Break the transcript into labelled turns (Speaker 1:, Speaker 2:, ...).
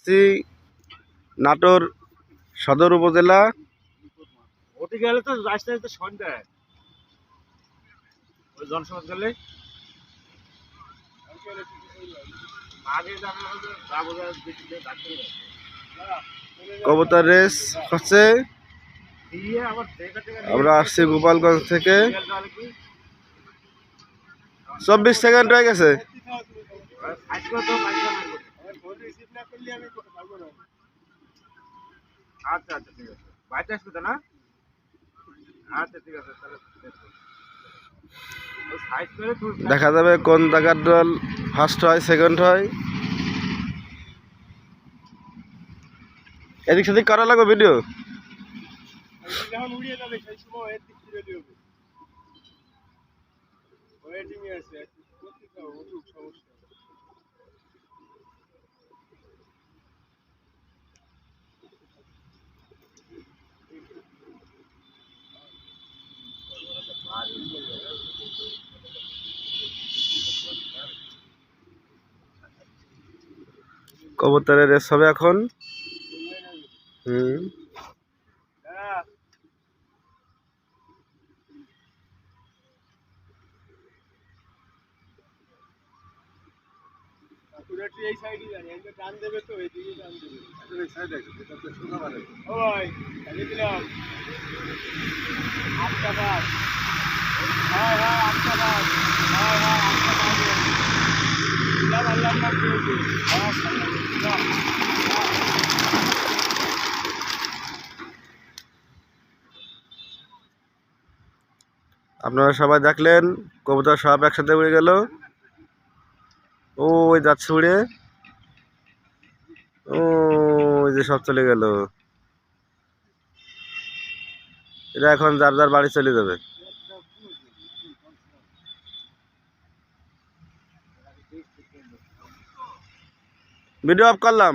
Speaker 1: আছি নাটোর সদর উপজেলা।
Speaker 2: গেলে তো ওই জনসমাজ গেলে।
Speaker 1: কবুতর রেস হচ্ছে। আমরা আসছি গোপালগঞ্জ থেকে। চব্বিশ সেকেন্ড হয়ে গেছে।
Speaker 2: আচ্ছা আচ্ছা ঠিক আছে। বাড়িতে আসবে তো না? আচ্ছা ঠিক আছে তাহলে দেখো।
Speaker 1: যাবে কোন জায়গার দল ফার্স্ট হয় সেকেন্ড হয়। এদিক সেদিক করা লাগবে ভিডিও
Speaker 2: যখন উড়িয়ে যাবে সেই সময় ওয়েটিং আছে
Speaker 1: কবুতরের রেস হবে এখন। হুম।
Speaker 2: হ্যাঁ এই সাইডে জানি টান দেবে তো এই দিকে টান দেবে। এই সাইড আছে এটা তো সোজা মানে ও ভাই আমি দিলাম। আটটা পাস হ্যাঁ হ্যাঁ আটটা পাস হ্যাঁ হ্যাঁ আটটা পাস দিলাম আল্লাহ নাম দিয়েছি হ্যাঁ দিলাম
Speaker 1: আপনারা সবাই দেখলেন, কবুতর সব একসাথে উড়ে গেল। ও ওই যাচ্ছে উড়ে। ও যে সব চলে গেল। এটা এখন যার যার বাড়ি চলে যাবে। ভিডিও অফ করলাম।